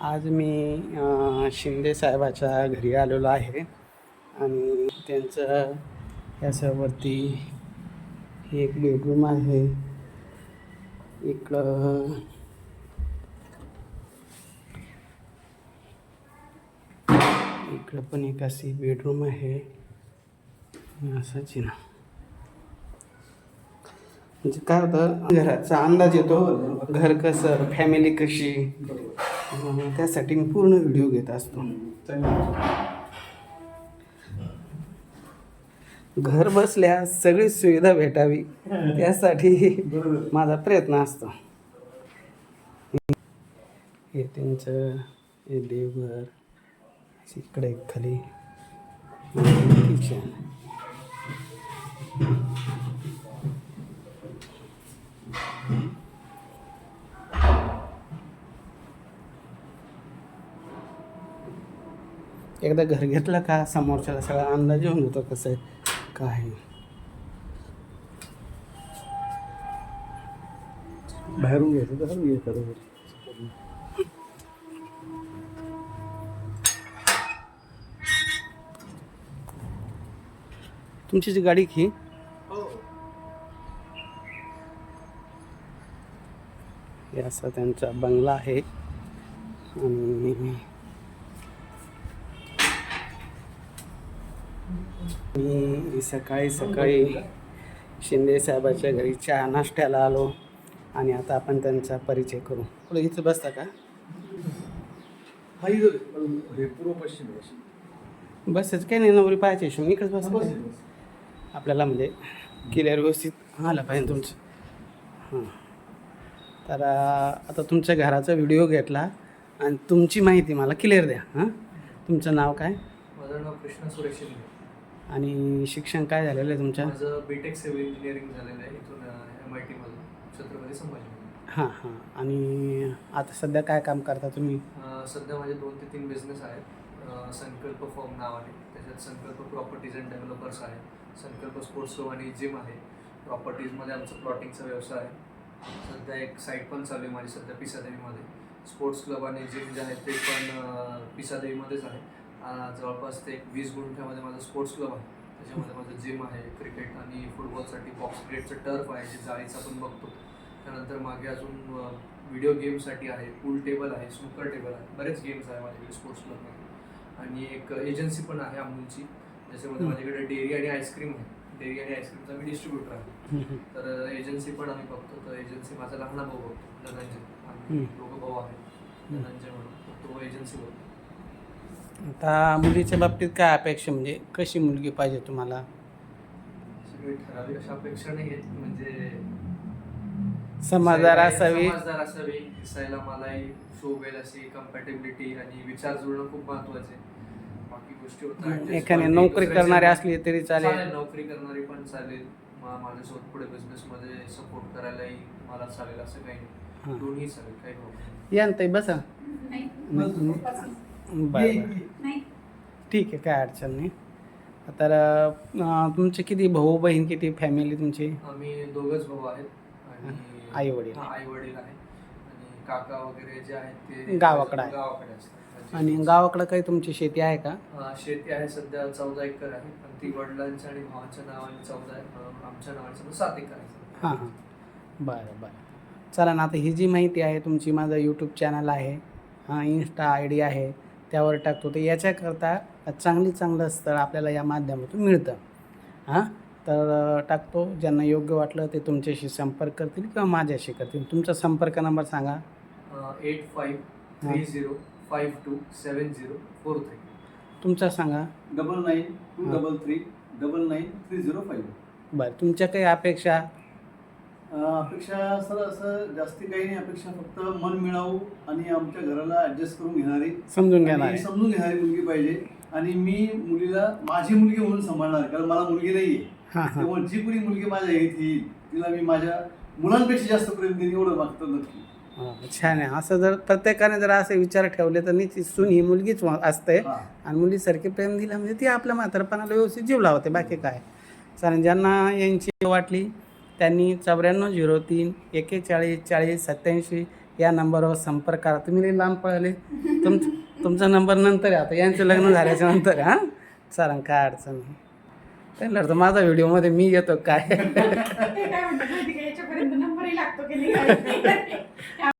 आज मी शिंदे साहेबाच्या घरी आलेलो आहे आणि त्यांचं याच्यावरती एक बेडरूम आहे. इकडं इकडं पण एक अशी बेडरूम आहे. असं ना. म्हणजे काय होतं घराचा अंदाज येतो घर कसं फॅमिली कशी? त्यासाठी मी पूर्ण व्हिडिओ घेत असतो. घर बसल्या सगळी सुविधा भेटावी त्यासाठी माझा प्रयत्न असतो. हे त्यांचं हे देवघर इकडे खाली. किचन एकदा घर घेतलं का समोरच्याला सगळा अंदाज येऊन होतो कसं आहे काय बाहेरून घ्यायचं तर बरोबर तुमची जी गाडी की हे असा त्यांचा बंगला आहे. आणि मी सकाळी सकाळी शिंदे साहेबाच्या घरी चहा नाश्त्याला आलो आणि आता आपण त्यांचा परिचय करू. पुढे इथं बसता का. बसच काही नाही नवरी पाहायची हिशोब इकडेच बस आपल्याला म्हणजे क्लिअर व्यवस्थित आलं पाहिजे तुमचं. हां. तर आता तुमच्या घराचा व्हिडिओ घेतला आणि तुमची माहिती मला क्लिअर द्या. हां. तुमचं नाव काय? माझं नाव कृष्णा सुरेश शिंदे. आणि शिक्षण काय झालेलं आहे तुमच्या? माझं बीटेक सिव्हिल इंजिनिअरिंग झालेलं आहे इथून एम आय टीमधून छत्रपती संभाजी हां हां. आणि आता सध्या काय काम करता तुम्ही? अं, सध्या माझे दोन ते तीन बिझनेस आहेत. अं, संकल्प फॉर्म नाव आहे. त्याच्यात संकल्प प्रॉपर्टीज अँड डेव्हलपर्स आहे. संकल्प स्पोर्ट्स क्लब आणि जिम आहे. प्रॉपर्टीजमध्ये आमचा प्लॉटिंगचा व्यवसाय आहे. सध्या एक साईट पण चालू आहे माझी सध्या पिसादेवीमध्ये. स्पोर्ट्स क्लब आणि जिम जे आहे ते पण अं, पिसादेवीमध्येच आहे. जवळपास ते एक वीस गुंठ्यामध्ये माझं स्पोर्ट्स क्लब आहे. त्याच्यामध्ये माझं जिम आहे क्रिकेट आणि फुटबॉलसाठी बॉक्स क्रिकेटचं टर्फ आहे जे जाळीचं आपण बघतो. त्यानंतर मागे अजून व्हिडिओ गेमसाठी आहे पूल टेबल आहे स्नूकर टेबल आहे. बरेच गेम्स आहे माझ्याकडे स्पोर्ट्स क्लबमध्ये आणि एक एजन्सी पण आहे अमूलची ज्याच्यामध्ये. माझ्याकडे डेअरी आणि आईस्क्रीम आहे. डेअरी आणि आईस्क्रीमचा मी डिस्ट्रीब्युटर आहे. तर एजन्सी पण आम्ही बघतो. तर एजन्सी माझा लहान भाऊ बघतो धनंजय. आम्ही. दोघं भाऊ आहे धनंजय म्हणून. तो एजन्सी बघतो. आता मुलीच्या बाबतीत काय अपेक्षा म्हणजे कशी मुलगी पाहिजे तुम्हाला? सगळे ठराविक अशा अपेक्षा नाही आहेत. म्हणजे समजदार असावी समजदार असावी दिसायला मलाही शोभेल अशी कम्पॅटेबिलिटी आणि विचार जुळणं खूप महत्त्वाचे आहे. बाकी गोष्टी होतात. एखादी नोकरी करणारी असली तरी चालेल. नोकरी करणारी पण चालेल. मा- माझ्यासोबत पुढे बिझनेसमध्ये सपोर्ट करायलाही मला चालेल असं काही. नाही. दोन्ही चालेल काही problem नाही. या ना ताई बसा. नाही. बरं बरं. ठीक आहे काय अडचण नाही. तर अं, तुमचे किती भाऊ बहीण किती फॅमिली तुमची? आम्ही दोघच भाऊ आहेत आणि आई वडील. आई वडील आहेत. आणि काका वगैरे जे आहेत ते गावाकडे आहे. गावाकडे असतात आणि गावाकडं काही तुमची शेती आहे का? अं, शेती आहे. सध्या चौदा एकर आहे. पण ती वडिलांच्या आणि भावाच्या नावाने चौदा अं, आमच्या नावाने समजा सात एकर आहे. हां हां. बरं बरं. चला ना आता ही जी माहिती आहे तुमची माझं यूट्यूब चॅनल आहे. हां इन्स्टा आय डी आहे. त्यावर टाकतो. तर याच्याकरता चांगली चांगलं स्थळ आपल्याला या माध्यमातून मिळतं. हां? तर टाकतो. ज्यांना योग्य वाटलं ते तुमच्याशी संपर्क करतील किंवा माझ्याशी करतील. तुमचा संपर्क नंबर सांगा. Eight five three zero five two seven zero four three तुमचा सांगा. Double nine two. Double three double nine three zero five बरं. तुमच्या काही अपेक्षा अपेक्षा सर असं जास्ती काही नाही. अपेक्षा फक्त मन मिळावू आणि आमच्या घराला ऍडजस्ट करून घेणारी. समजून घेणार. आणि समजून घेणारी मुलगी पाहिजे. आणि मी मुलीला माझी मुलगी म्हणून सांभाळणार कारण मला मुलगी नाही आहे हां हां. त्यामुळे जी कुणी मुलगी माझ्या घरी येईल तिला मी माझ्या मुलांपेक्षा जास्त प्रेम देईन एवढं मागतो नक्की. हां, छान आहे. असं जर प्रत्येकाने जर असे विचार ठेवले तर निश्चित सून ही मुलगीच असते. हा. आणि मुलीसारखे प्रेम दिलं म्हणजे ती आपल्या म्हातारपणाला व्यवस्थित जीव लावते. बाकी काय? चालेल ज्यांना यांची वाटली त्यांनी चौऱ्याण्णव झिरो तीन एकेचाळीस चाळीस सत्याऐंशी या नंबरवर संपर्क करा. तुम्ही लई लांब पळाले. तुम तुमचा नंबर नंतर आता यांचं लग्न झाल्याच्यानंतर हां? चालेल काय अडचण नाही. त्यांना तर माझा व्हिडिओमध्ये मी येतो काय?